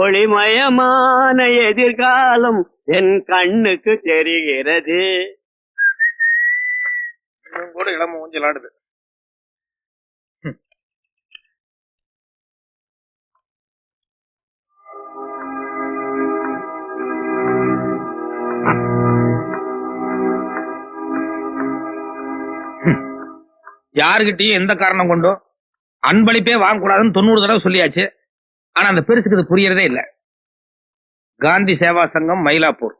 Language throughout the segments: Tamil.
ஒளிமயமான எதிர்காலம் என் கண்ணுக்கு தெரிகிறது. இன்னும் கூட இளம ஊஞ்சல் ஆடுது யாருகிட்டயும் எந்த காரணம் கொண்டோ? அன்பளிப்பே வாங்கக்கூடாதுன்னு தொண்ணூறு தடவை சொல்லியாச்சு. ஆனா அந்த பெருசுக்கு இது புரியறதே இல்ல. காந்தி சேவா சங்கம் மயிலாப்பூர்.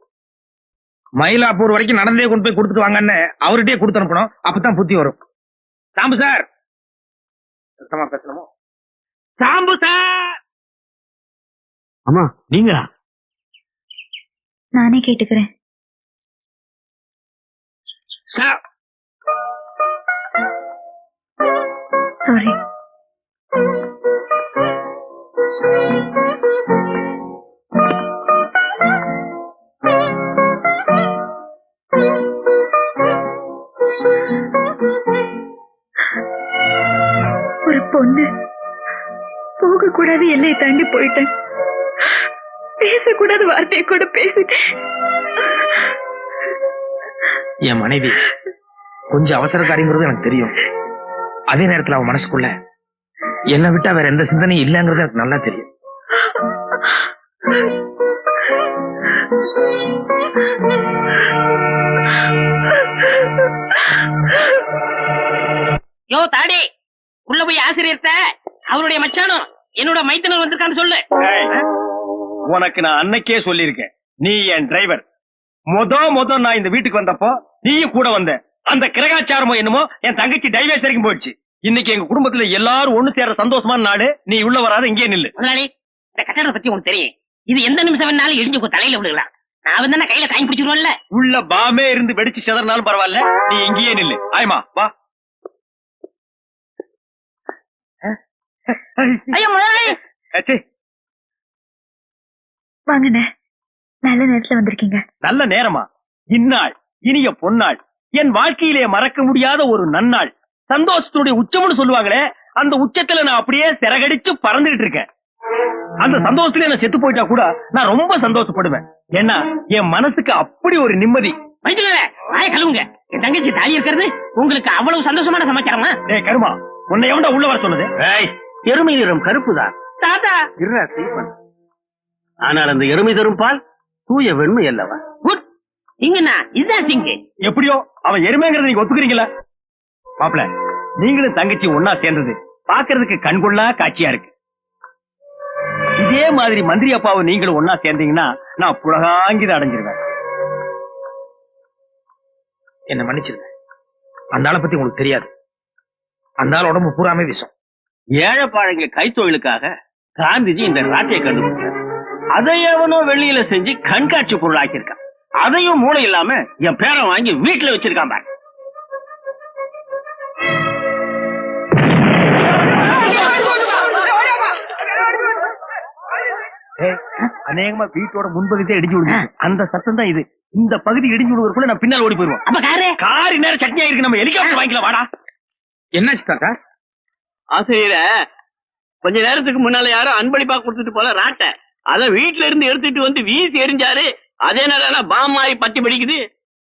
மயிலாப்பூர் வரைக்கும் நடந்தே கொண்டு போய் கொடுத்துட்டு வாங்கன்னு அவர்கிட்டயே கொடுத்து அனுப்பணும். அப்பதான் புத்தி வரும். சாம்பு சார்! சத்தமா பேசணுமோ? சாம்பு சார்! அம்மா நீங்களா? நானே கேட்டுக்கிறேன். சார்! சாரி எல்லையை தாண்டி போயிட்டேன். பேசக்கூடாத வார்த்தையை கூட பேசிட்டேன். என் மனைவி கொஞ்சம் அவசரக்காரிங்கிறது எனக்கு தெரியும். அதே நேரத்துல அவன் மனசுக்குள்ள என்னை விட்டா வேற எந்த சிந்தனையும் இல்லைங்கிறது எனக்கு நல்லா தெரியும். யோ தாடி உள்ள போய் ஆசிரியர்த்த அவருடைய மச்சானும். என்னோட மைத்தனர் வந்திருக்கான்னு சொல்லு. உனக்கு நான் அன்னைக்கே சொல்லியிருக்கேன். நீ என் டிரைவர் மொத மொத நான் இந்த வீட்டுக்கு வந்தப்போ நீயும் கூட வந்த. அந்த கிரகாச்சாரமோ என்னமோ என் தங்கச்சி டைவேஸ் வரைக்கும் போயிடுச்சு. இன்னைக்கு எங்க குடும்பத்துல எல்லாரும் ஒண்ணு சேர சந்தோஷமான நாடு நீ உள்ள வராத இங்கே நில்லு. இந்த கட்டடத்தை பத்தி உனக்கு தெரியும். இது எந்த நிமிஷம் வேணாலும் இடிஞ்சு தலையில விழுகலாம். நான் வந்து கையில தாங்கி பிடிச்சிருவோம்ல உள்ள பாமே இருந்து வெடிச்சு செதறினாலும் பரவாயில்ல. நீ இங்கேயே நில்லு. ஆயமா வா. ஐயோ முதலாளி ஏச்சி, வாங்கண்ணே. நல்ல நேரத்துல வந்திருக்கீங்க. நல்ல நேரமா? இந்நாள் இனிய பொன்னாள் என் வாழ்க்கையிலே மறக்க முடியாத ஒரு நன்னாள். சந்தோஷத்துடைய உச்சம்னு சொல்லுவாங்களே அந்த உச்சத்துல நான் அப்படியே சிறகடிச்சு பறந்துகிட்டு இருக்கேன். அந்த சந்தோஷத்துல நான் செத்து போயிட்டா கூட நான் ரொம்ப சந்தோஷப்படுவேன். ஏன்னா என் மனசுக்கு அப்படி ஒரு நிம்மதி. வாய கழுவுங்க. என் தங்கச்சி தாலி இருக்கிறது உங்களுக்கு அவ்வளவு சந்தோஷமான சமாச்சாரமா? ஏய் கருமா உன்னை எவன்டா உள்ள வர சொன்னது? எருமை நிறம் கருப்புதான். தாத்தா! ஆனால் அந்த எருமை தரும் பால் தூய வெண்மை அல்லவா? குட். இங்கண்ணா இதுதான் சிங்கு. எப்படியோ அவன் எருமைங்கிறத நீங்க ஒத்துக்கிறீங்களா? மாப்பிள நீங்களும் தங்கச்சி ஒன்னா சேர்ந்தது. பாக்குறதுக்கு கண்கொள்ளா காட்சியா இருக்கு. இதே மாதிரி மந்திரி அப்பாவும் நீங்களும் ஒன்னா சேர்ந்தீங்கன்னா நான் புலகாங்கித அடைஞ்சிருவேன். என்ன மன்னிச்சிருங்க. அந்த ஆளை பத்தி உங்களுக்கு தெரியாது. அந்த ஆள் உடம்பு பூராமே விஷம். ஏழைப்பாழங்க கைத்தொழிலுக்காக காந்திஜி இந்த ராட்டையை கண்டுபிடிச்சார். அதை எவனோ வெளியில செஞ்சு கண்காட்சி பொருளாக்கியிருக்கான் அதையும் மூளை இல்லாம என் பேரை வாங்கி வீட்டுல வச்சிருக்கான் பாரு. அநேகமா வீட்டோட முன்பகுதியே இடிஞ்சு விடுங்க அந்த சத்தம் தான் இது. இந்த பகுதி இடிஞ்சு விடுவதற்குள்ள நான் பின்னால் ஓடி போயிருவோம். அப்ப காரு? காரி நேரம் சட்னியா இருக்கு. நம்ம ஹெலிகாப்டர் வாங்கிக்கலாம். வாடா. என்னாச்சு தாத்தா? ஆசிரியர கொஞ்ச நேரத்துக்கு முன்னால யாரும் அன்பளிப்பா கொடுத்துட்டு போல ராட்டை. அத வீட்ல இருந்து எடுத்துட்டு வந்து வீசி எரிஞ்சாரு அதே நேரம் பாம் மாதிரி பத்தி பிடிக்குது.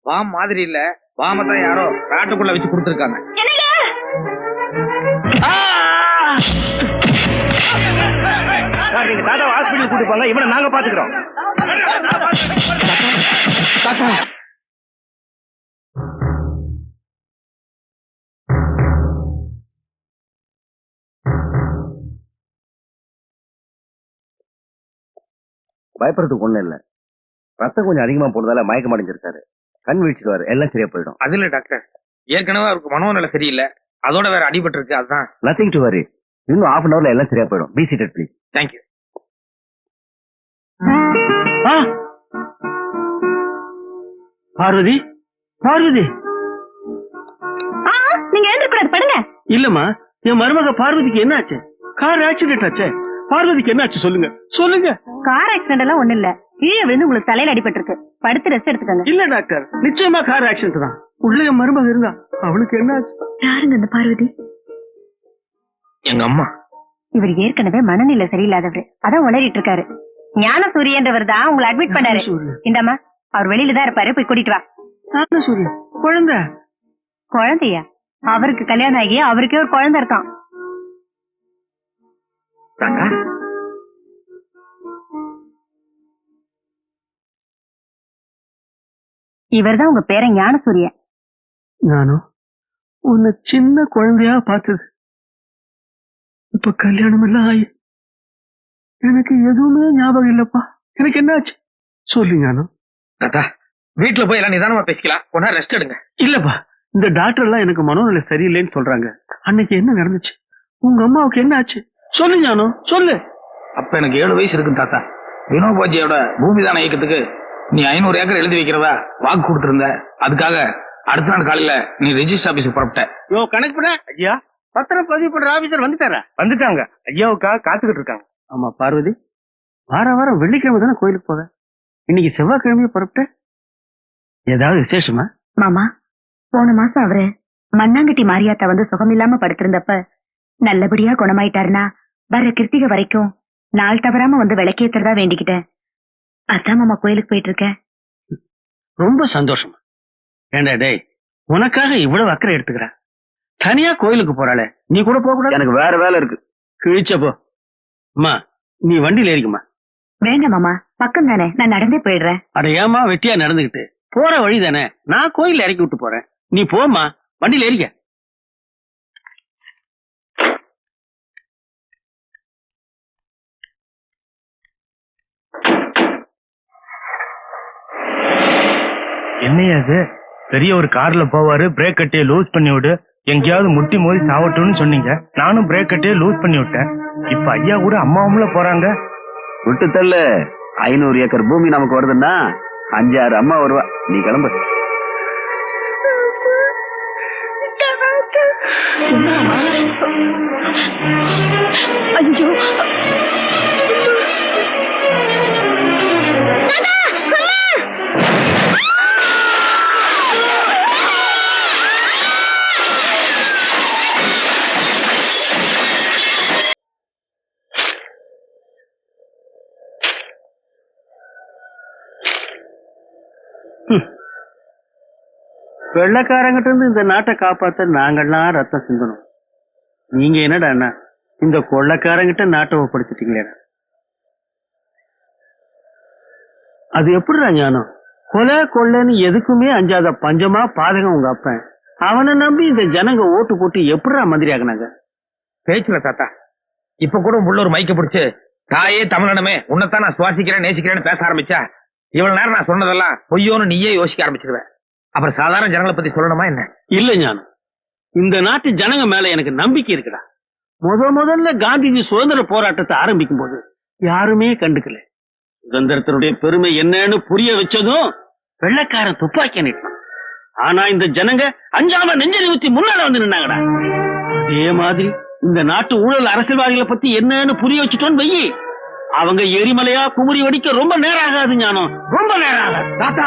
வாம் மாதிரி இல்ல. வாம தான் யாரோ ராட்டுக்குள்ள வச்சு கொடுத்துருக்காங்க. நீங்க தாத்தா ஹாஸ்பிட்டல் கூட்டு போங்க இவனை நாங்க பாத்துக்கிறோம் பயப்படுறதுக்கு ஒண்ணும் இல்ல. ரத்தம் கொஞ்சம் அதிகமா போனதால மயக்கம் அடைஞ்சிருக்காரு. கண் வீழ்ச்சிடுவாரு. எல்லாம் சரியா போயிடும். அது இல்ல டாக்டர் ஏற்கனவே அவருக்கு மனோநிலை சரியில்லை. அதோட வேற அடிபட்டு இருக்கு அதுதான். நத்திங் டு வரி இன்னும் ஹாஃப் அன் அவர்ல எல்லாம் சரியா போயிடும். Be seated please thank you Parvati? Parvati? நீங்க எழுந்திருக்கூடாது படுங்க. இல்லம்மா என் மருமக பார்வதிக்கு என்ன ஆச்சு கார் ஆக்சிடென்ட் ஆச்சே. பார்வதிக்கு என்ன ஆச்சு சொல்லுங்க. சொல்லுங்க. கார் ஆக்சிடென்ட் எல்லாம் ஒண்ணு இல்ல. கீழே விழுந்து உங்களுக்கு தலையில அடிபட்டு இருக்கு படுத்து ரெஸ்ட் எடுத்துக்கங்க. இல்ல டாக்டர். நிச்சயமா கார் ஆக்சிடென்ட் தான். உள்ள மருமக இருந்தா அவளுக்கு என்ன ஆச்சு யாருங்க அந்த பார்வதி? எங்க அம்மா. இவர் ஏற்கனவே மனநிலை சரியில்லாதவர். அதான் உளறிட்டு இருக்காரு. ஞான சூரியன்றவர் தான் உங்களை அட்மிட் பண்ணாரு. இந்தாம்மா அவர் வெளியில தான் இருப்பாரு. போய் கூட்டிட்டு வா. குழந்தை. குழந்தையா? அவருக்கு கல்யாணம் ஆகி அவருக்கே ஒரு குழந்தை இருக்கான். தாத்தா இவர்தான் உங்க பேரன் ஞான சூரியன் நானும் உன்னை சின்ன குழந்தையா பார்த்தது. இப்ப கல்யாணம் எல்லாம் ஆயி. எனக்கு எதுவுமே ஞாபகம் இல்லப்பா. எனக்கு என்னாச்சு? சொல்லு ஞானம் தாத்தா வீட்டுல போய் எல்லாம் நிதானமா பேசிக்கலாம். ஒன்னா ரெஸ்ட் எடுங்க. இல்லப்பா இந்த டாக்டர் எல்லாம் எனக்கு மனோநிலை சரியில்லைன்னு சொல்றாங்க. அன்னைக்கு என்ன நடந்துச்சு? உங்க அம்மாவுக்கு என்ன ஆச்சு சொல்லு ஞானம் சொல்லு. அப்ப எனக்கு ஏழு வயசு இருக்கு தாத்தா. வினோபாஜியோட பூமிதான இயக்கத்துக்கு நீ ஐநூறு ஏக்கர் எழுதி வைக்கிறதா வாக்கு கொடுத்திருந்த. அதுக்காக அடுத்த நாள் காலையில நீ ரெஜிஸ்டர் ஆபீஸுக்கு புறப்பட்ட. யோ கணக்கு பண்ண. ஐயா பத்திரம் பதிவு பண்ற ஆபீசர் வந்துட்டாரா? வந்துட்டாங்க. ஐயாவுக்காக காத்துக்கிட்டு இருக்காங்க. ஆமா பார்வதி. வார வாரம் வெள்ளிக்கிழமை தானே கோயிலுக்கு போக இன்னைக்கு செவ்வாய்க்கிழமையே புறப்பட்ட? ஏதாவது விசேஷமா? மாமா போன மாசம் அவரு மண்ணாங்கட்டி மாரியாத்தா வந்து சுகமில்லாம படுத்திருந்தப்ப நல்லபடியா குணமாயிட்டாருன்னா வர கிருத்திகை வரைக்கும் நாள் தவறாம வந்து விளக்கேத்துறதா வேண்டிக்கிட்டேன் அதான் மாமா கோயிலுக்கு போயிட்டு இருக்கேன் ரொம்ப சந்தோஷமா. ஏண்டா டேய் உனக்காக இவ்வளவு அக்கறை எடுத்துக்கிறா? தனியா கோயிலுக்கு போறாளே நீ கூட போக கூடாது? எனக்கு வேற வேலை இருக்கு. கிழிச்ச போ. அம்மா நீ வண்டியில ஏறிக்குமா? வேண்டாம் மாமா பக்கம் தானே நான் நடந்தே போயிடுறேன். அட ஏமா வெட்டியா நடந்துகிட்டு. போற வழி தானே நான் கோயில்ல இறக்கி விட்டு போறேன். நீ போம்மா வண்டியில ஏறிக்க. என்னையா அது பெரிய ஒரு கார்ல போவாரு பிரேக் கட்டியை லூஸ் பண்ணி விடு. எங்கேயாவது முட்டி மோதி சாவட்டும்னு சொன்னீங்க. நானும் பிரேக் கட்டியை லூஸ் பண்ணி விட்டேன். இப்ப ஐயா கூட அம்மாவும்ல போறாங்க. விட்டு தள்ளு. ஐநூறு ஏக்கர் பூமி நமக்கு வருதுன்னா அஞ்சாறு அம்மா வருவா. நீ கிளம்பு. ஐயோ. வெள்ளக்காரங்கிட்ட இருந்து இந்த நாட்டை காப்பாத்த நாங்கெல்லாம் ரத்தம் சிந்தணும் நீங்க என்னடா அண்ணா இந்த கொள்ளக்காரங்கிட்ட நாட்டை ஒப்படைச்சிட்டீங்களேடா அது எப்படிடா ஞானம்? கொலை கொள்ளைன்னு எதுக்குமே அஞ்சாத பஞ்சமா பாதகம் உங்க அப்பன். அவனை நம்பி இந்த ஜனங்க ஓட்டு போட்டு எப்படிடா மந்திரி ஆகினாங்க பேச்சுல தாத்தா இப்ப கூட உள்ள ஒரு மைக்க பிடிச்சு தாயே தமிழனமே உன்னைத்தான் நான் சுவாசிக்கிறேன் நேசிக்கிறேன்னு பேச ஆரம்பிச்சா இவ்வளவு நேரம் நான் சொன்னதெல்லாம் பொய்யோன்னு நீயே யோசிக்க ஆரம்பிச்சிருவேன் அப்புறம் சாதாரண ஜனங்களை பத்தி சொல்லணுமா என்ன? இல்ல ஞானம். இந்த நாட்டு ஜனங்க மேல எனக்கு நம்பிக்கை இருக்குடா. முத முதல்ல காந்திஜி சுதந்திர போராட்டத்தை ஆரம்பிக்கும் போது யாருமே கண்டுக்கல. சுதந்திரத்தினுடைய பெருமை என்னன்னு புரிய வச்சதும் வெள்ளக்காரன் துப்பாக்கி நிட்டான் ஆனா இந்த ஜனங்க அஞ்சாம நெஞ்சலி ஊத்தி முன்னால வந்து நின்னாங்கடா. அதே மாதிரி இந்த நாட்டு ஊழல் அரசியல்வாதிகளை பத்தி என்னன்னு புரிய வச்சுட்டோன்னு வெயி. அவங்க எரிமலையா குமுறி வடிக்க ரொம்ப நேரம் ஆகாது ஞானம். ரொம்ப நேரம் ஆகாது. தாத்தா.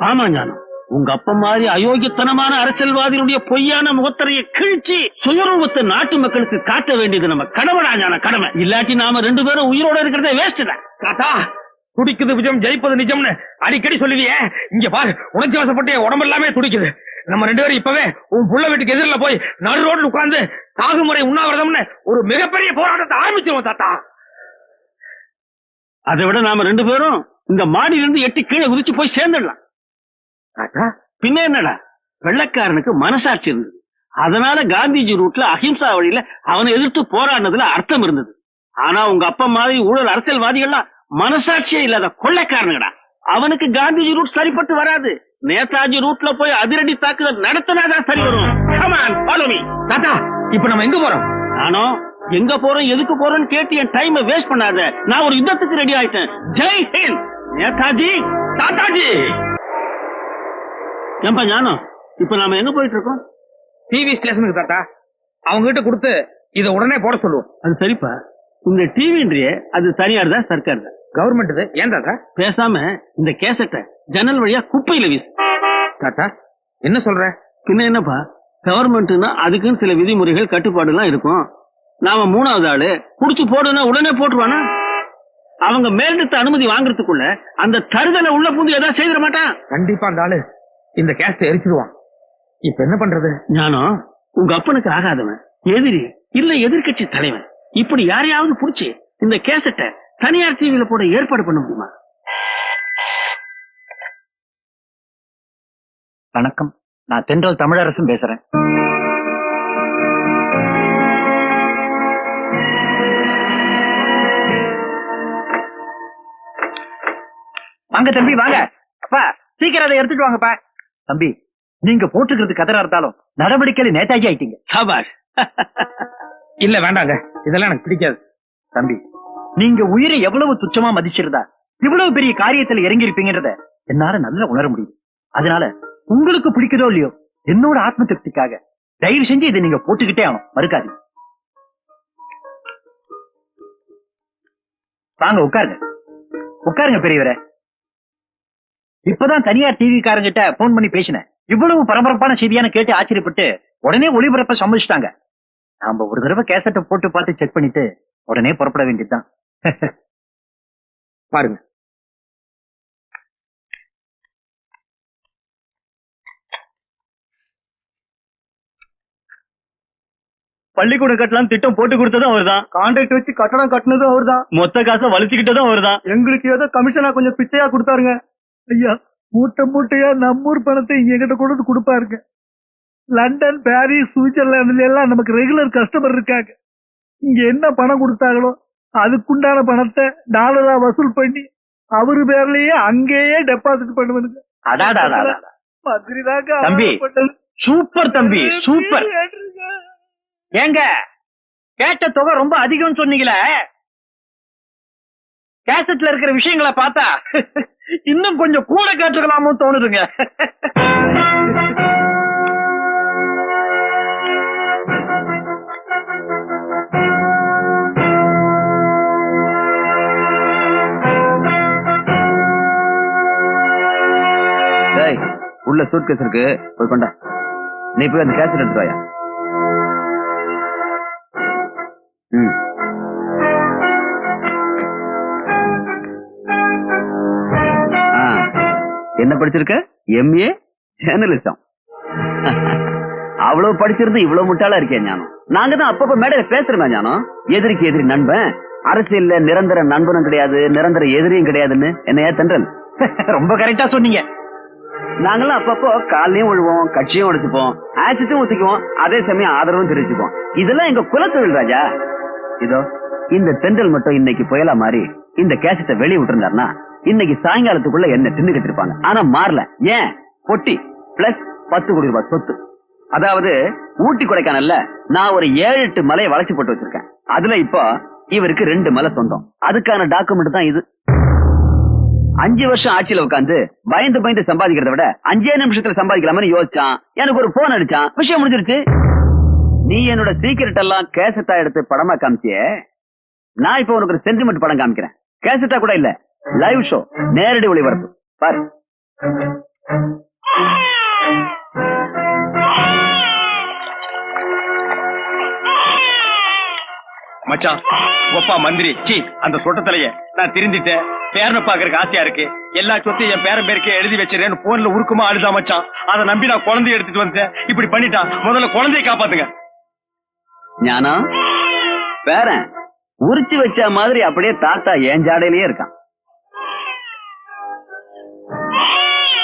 ஆமா ஞானம். உங்க அப்பா மாதிரி அயோக்கியத்தனமான அரசியல்வாதிகளுடைய பொய்யான முகத்தரையை கிழிச்சு சுயரூபத்தை நாட்டு மக்களுக்கு காட்ட வேண்டியது நம்ம கடமைடா ஞான கடமை. இல்லாட்டி நாம ரெண்டு பேரும் உயிரோட இருக்கிறதே வேஸ்ட் தான். தாத்தா துடிக்குது விஜயம் ஜெயிப்பது நிஜம்னு அடிக்கடி சொல்லுவியே. இங்க பாரு உணர்ச்சி வசப்பட்டு உடம்பு எல்லாமே துடிக்குது. நம்ம ரெண்டு பேரும் இப்பவே உன் புள்ள வீட்டுக்கு எதிரில போய் நடு ரோட்ல உட்கார்ந்து சாகுமுறை உண்ணாவிரதம்னு ஒரு மிகப்பெரிய போராட்டத்தை ஆரம்பிச்சிருவோம் தாத்தா. அதை விட நாம ரெண்டு பேரும் இந்த மாடியில இருந்து எட்டி கீழே குதிச்சு போய் சேர்ந்துடலாம். பின்ன என்னடா? வெள்ளக்காரனுக்கு மனசாட்சி இருந்தது. அதனால காந்திஜி ரூட்ல அஹிம்சா வழியில அவனை எதிர்த்து போராடினதுல அர்த்தம் இருந்தது. ஆனா உங்க அப்பா மாதிரி ஊழல் அரசியல்வாதிகள்லாம் மனசாட்சியே இல்லாத கொள்ளைக்காரனுங்கடா. அவனுக்கு காந்திஜி ரூட் சரிப்பட்டு வராது. நேதாஜி ரூட்ல போய் அதிரடி தாக்குதல் நடத்தினாதான் சரி வரும். தாத்தா இப்ப நம்ம எங்க போறோம்? நானும் எங்க போறோம் எதுக்கு போறோம்னு கேட்டு என் டைமை வேஸ்ட் பண்ணாத. நான் ஒரு யுத்தத்துக்கு ரெடி ஆயிட்டேன். ஜெய் ஹிந்த் நேதாஜி தாத்தாஜி! ஏன்பா ஞானம்? இப்ப நாம எங்க போயிட்டு இருக்கோம் டிவி ஸ்டேஷனுக்கு தாத்தா. அவங்க கிட்ட கொடுத்து இத உடனே போட சொல்லுவோம். அது சரிப்பா. இந்த டிவின்றியே அது தனியார் தான் சர்க்கார் தான். கவர்மெண்ட் இது. ஏன் தாத்தா? பேசாம இந்த கேசட்டை ஜன்னல் வழியா குப்பையில வீசு. தாத்தா என்ன சொல்ற? பின்ன என்னப்பா? கவர்மெண்ட்னா அதுக்குன்னு சில விதிமுறைகள் கட்டுப்பாடு எல்லாம் இருக்கும். நாம மூணாவது ஆளு குடிச்சு போடுனா உடனே போட்டுருவானா? அவங்க மேலிடத்து அனுமதி வாங்குறதுக்குள்ள அந்த தருதலை உள்ள பூந்து ஏதாவது செய்திட மாட்டான். கண்டிப்பா அந்த ஆளு. இந்த கேஸ்ட எரிச்சிடுவான். இப்ப என்ன பண்றது? ஞானம் உங்க அப்பனுக்கு ஆகாதவன் எதிரி இல்ல எதிர்க்கட்சி தலைவன். இப்படி யாரையாவது புடிச்சு இந்த கேசட்டை தனியார் டிவியில போட ஏற்பாடு பண்ண முடியுமா? வணக்கம். நான் தென்றல் தமிழரசும் பேசுறேன். வாங்க தம்பி வாங்க. அப்பா சீக்கிரம் அதை எடுத்துட்டு வாங்கப்பா. தம்பி நீங்க போட்டுக்கிறது கதரா இருந்தாலும் நடவடிக்கையில நேதாஜி ஆயிட்டீங்க. சாபாஷ். இல்ல வேண்டாங்க. இதெல்லாம் எனக்கு பிடிக்காது. தம்பி நீங்க உயிரை எவ்வளவு துச்சமா மதிச்சிருந்தா இவ்வளவு பெரிய காரியத்துல இறங்கி இருப்பீங்கன்றத என்னால நல்லா உணர முடியுது. அதனால உங்களுக்கு பிடிக்குதோ இல்லையோ என்னோட ஆத்ம திருப்திக்காக தயவு செஞ்சு இதை நீங்க போட்டுக்கிட்டே ஆகணும். மறுக்காதீங்க. வாங்க உட்காருங்க. உட்காருங்க பெரியவரே. இப்பதான் தனியார் டிவி காரங்கிட்ட போன் பண்ணி பேசினேன். இவ்வளவு பரபரப்பான செய்தியான கேட்டு ஆச்சரியப்பட்டு உடனே ஒளிபரப்ப சம்மதிச்சிட்டாங்க. நாம ஒரு தடவை கேசட்டை போட்டு பார்த்து செக் பண்ணிட்டு உடனே புறப்பட வேண்டியதுதான். பாருங்க. பள்ளிக்கூடம் கட்டலாம் திட்டம் போட்டு கொடுத்ததும் அவர்தான். கான்ட்ராக்ட் வச்சு கட்டணம் கட்டினதும் அவர்தான். மொத்த காசை வலிச்சுக்கிட்டதும் அவர்தான். எங்களுக்கு ஏதோ கமிஷனா கொஞ்சம் பிச்சையா கொடுத்தாருங்க. ஐயா மூட்டை மூட்டையா நம்ம ஊர் பணத்தை எங்கிட்ட கொண்டு வந்து கொடுப்பாருங்க. லண்டன் பாரிஸ் சுவிட்சர்லாந்துல எல்லாம் நமக்கு ரெகுலர் கஸ்டமர் இருக்காங்க. இங்க என்ன பணம் கொடுத்தாங்களோ அதுக்குண்டான பணத்தை டாலரா வசூல் பண்ணி அவரு பேர்லயே அங்கேயே டெபாசிட் பண்ணுவனுங்க. தம்பி, அவமானப்பட்டது. சூப்பர் தம்பி சூப்பர் ஏங்க கேட்ட தொகை ரொம்ப அதிகம்னு சொன்னீங்களே. கேசட்ல இருக்கிற விஷயங்களை பார்த்தா இன்னும் கொஞ்சம் கூட கேட்டுக்கலாமோ தோணுதுங்க. டேய் உள்ள சூட்கேஸ் இருக்கு. போய் கொண்டா. நீ போய் அந்த கேசட் எடுத்து வாயா. ம். என்ன படிச்சிருக்க? எம்ஏ ஜேர்னலிசம் அவ்வளவு படிச்சிருந்து இவ்வளவு முட்டாளா இருக்கேன் ஞானம். நாங்க தான் அப்பப்ப மேடையில பேசுறோமே ஞானம். எதிரிக்கு எதிரி நண்பன். அரசியல்ல நிரந்தர நண்பனும் கிடையாது நிரந்தர எதிரியும் கிடையாதுன்னு என்னையா தென்றல்? ரொம்ப கரெக்டா சொன்னீங்க. நாங்கெல்லாம் அப்பப்போ காலையும் விழுவோம் கட்சியும் உடைச்சுப்போம் ஆட்சியும் ஒத்துக்குவோம் அதே சமயம் ஆதரவும் தெரிவிச்சுப்போம். இதெல்லாம் எங்க குலத்தொழில் ராஜா. இதோ இந்த தென்றல் மட்டும் இன்னைக்கு புயலா மாறி இந்த கேசட்டை வெளியே விட்டுருந்தாருன்னா இன்னைக்கு சாயங்காலத்துக்குள்ள என்ன தின்னு கட்டிருப்பாங்க ஆனா மாறல. ஏன்? பொட்டி பிளஸ் பத்து கோடி ரூபாய் சொத்து. அதாவது ஊட்டி கொடைக்கானல்ல நான் ஒரு ஏழு எட்டு மலையை வளைச்சு போட்டு வச்சிருக்கேன். அதுல இப்போ இவருக்கு ரெண்டு மலை சொந்தம். அதுக்கான டாக்குமெண்ட் தான் இது. அஞ்சு வருஷம் ஆட்சியில உட்காந்து பயந்து பயந்து சம்பாதிக்கிறத விட அஞ்சே நிமிஷத்துல சம்பாதிக்கலாம்னு யோசிச்சான். எனக்கு ஒரு போன் அடிச்சான். விஷயம் முடிஞ்சிருச்சு. நீ என்னோட சீக்கிரட் எல்லாம் கேசட்டா எடுத்து படமா காமிச்சியே? நான் இப்ப உனக்கு ஒரு சென்டிமெண்ட் படம் காமிக்கிறேன். கேசட்டா கூட இல்ல. லைவ் ஷோ நேரடி ஒளிபரப்பு. பாரு. மச்சான் ஒப்பா மந்திரி சி அந்த சொட்டத்திலேய. நான் திருந்திட்டேன். பேரனை பாக்குறதுக்கு ஆசையா இருக்கு. எல்லா சொத்தையும் என் பேரன் பேருக்கே எழுதி வச்சிருக்கேன்னு போன்ல உருக்குமா அழுதா மச்சான். அதை நம்பி நான் குழந்தைய எடுத்துட்டு வந்தேன் இப்படி பண்ணிட்டான் முதல்ல குழந்தைய காப்பாத்துங்க. ஞானம் பேரன் உரிச்சு வச்ச மாதிரி அப்படியே தாத்தா என் ஜாடையிலேயே இருக்கான்.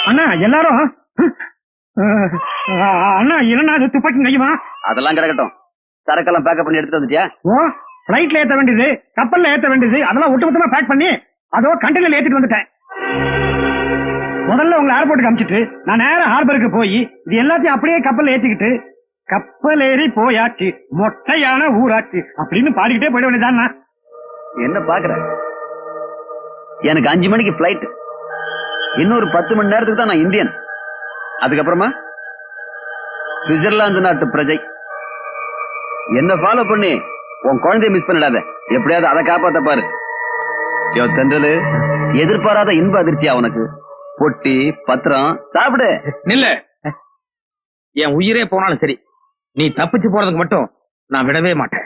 அண்ணா எல்லாரும் அண்ணா என்னண்ணா அது துப்பாக்கி நெய்யுமா? அதெல்லாம் கிடக்கட்டும். சரக்கெல்லாம் பேக்கப் பண்ணி எடுத்துட்டு வந்துட்டியா? ஓ பிளைட்ல ஏத்த வேண்டியது கப்பல்ல ஏத்த வேண்டியது அதெல்லாம் ஒட்டுமொத்தமா பேக் பண்ணி அதோ கண்டெய்னர்ல ஏத்திட்டு வந்துட்டேன். முதல்ல உங்களை ஏர்போர்ட்டுக்கு அனுப்பிச்சிட்டு நான் நேரா ஹார்பருக்கு போய் இது எல்லாத்தையும் அப்படியே கப்பல்ல ஏத்திக்கிட்டு கப்பல் ஏறி போயாச்சு மொட்டையான ஊராச்சு அப்படின்னு பாடிக்கிட்டே போயிட வேண்டியதாண்ணா என்ன பாக்குற? எனக்கு அஞ்சு மணிக்கு பிளைட் இன்னொரு பத்து மணி நேரத்துக்கு தான் நான் இந்தியன். அதுக்கப்புறமா சுவிட்சர்லாந்து நாட்டு பிரஜை. என்ன ஃபாலோ பண்ணி உன் குழந்தைய மிஸ் பண்ணிடாத. எப்படியாவது அதை காப்பாத்த பாரு. யோ தென்றலு எதிர்பாராத இன்ப அதிர்ச்சியா உனக்கு? பொட்டி பத்திரம் சாப்பிடு. நில்ல. என் உயிரே போனாலும் சரி. நீ தப்பிச்சு போறதுக்கு மட்டும் நான் விடவே மாட்டேன்.